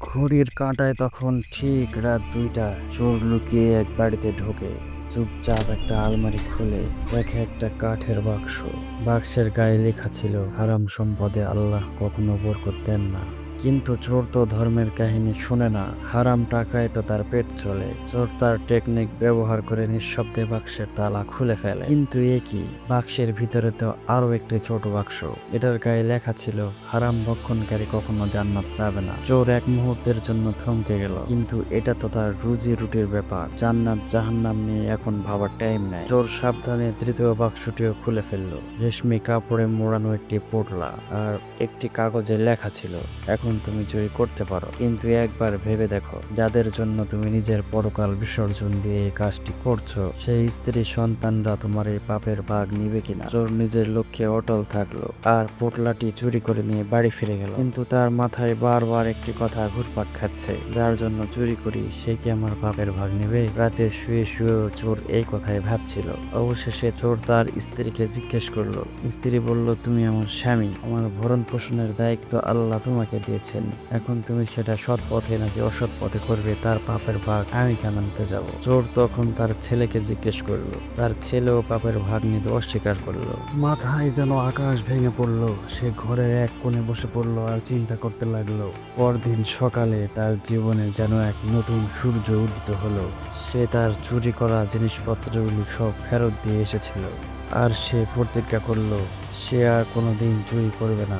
ঘড়ির কাঁটায় তখন ঠিক রাত দুইটা। চোর লুকিয়ে এক বাড়িতে ঢোকে। চুপচাপ একটা আলমারি খুলে দেখে একটা কাঠের বাক্স। বাক্সের গায়ে লেখা ছিল, হারাম সম্পদে আল্লাহ কখনো বরকত দেন না। কিন্তু চোর তো ধর্মের কাহিনী শুনে না। হারাম টাকায় তো তার পেট চলে। চোর তার টেকনিক ব্যবহার করে নিঃশব্দে বাক্সের তালা খুলে ফেলে। কিন্তু এ কি? বাক্সের ভিতরে তো আরও একটি ছোট বাক্স। এটার গায়ে লেখা ছিল, হারাম ভক্ষণকারী কখনো জান্নাত পাবে না। চোর এক মুহূর্তের জন্য থমকে গেল। কিন্তু এটা তো তার রুজি রুটির ব্যাপার। জান্নাত জাহান্নাম নিয়ে এখন ভাবার টাইম নাই। চোর সাবধানে তৃতীয় বাক্সটিও খুলে ফেলল। রেশমি কাপড়ে মোড়ানো একটি পোটলা আর একটি কাগজে লেখা ছিল, এখন তুমি চুরি করতে পারো। কিন্তু একবার ভেবে দেখো, যাদের জন্য তুমি নিজের পরকাল বিসর্জন দিয়ে এই কাজটি করছ, সেই স্ত্রী সন্তানরা তোমার এই পাপের ভাগ নিবে কিনা? চোর নিজের লক্ষ্যে অটল থাকল আর পোটলাটি চুরি করে নিয়ে বাড়ি ফিরে গেল। কিন্তু তার মাথায় বারবার একটি কথা ঘুরপাক খাচ্ছে, যার জন্য চুরি করি, সে কি আমার পাপের ভাগ নেবে? রাতে শুয়ে শুয়ে চোর এই কথাই ভাবছিল। অবশেষে চোর তার স্ত্রীকে জিজ্ঞেস করল। স্ত্রী বলল, তুমি আমার স্বামী। আমার ভরণ পোষণের দায়িত্ব আল্লাহ তোমাকে দিয়েছেন। এখন তুমি সেটা সৎ পথে নাকি অসৎ পথে করবে, তার পাপের ভাগ আমি কেন নিতে যাব? চোর তখন তার ছেলেকে জিজ্ঞেস করল। তার ছেলেও পাপের ভাগ নিতে অস্বীকার করল। মাথায় যেন আকাশ ভেঙে পড়ল, সে ঘরের এক কোণে বসে পড়ল আর চিন্তা করতে লাগল। পরদিন সকালে তার জীবনে যেন এক নতুন সূর্য উদিত হলো। সে তার চুরি করা জিনিসপত্রগুলি সব ফেরত দিয়ে এসেছিল। আর সে প্রতিজ্ঞা করল, সে আর কোনোদিন চুরি করবে না।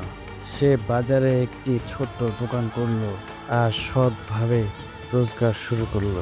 সে বাজারে একটি ছোট্ট দোকান করল আর সৎভাবে রোজগার শুরু করল।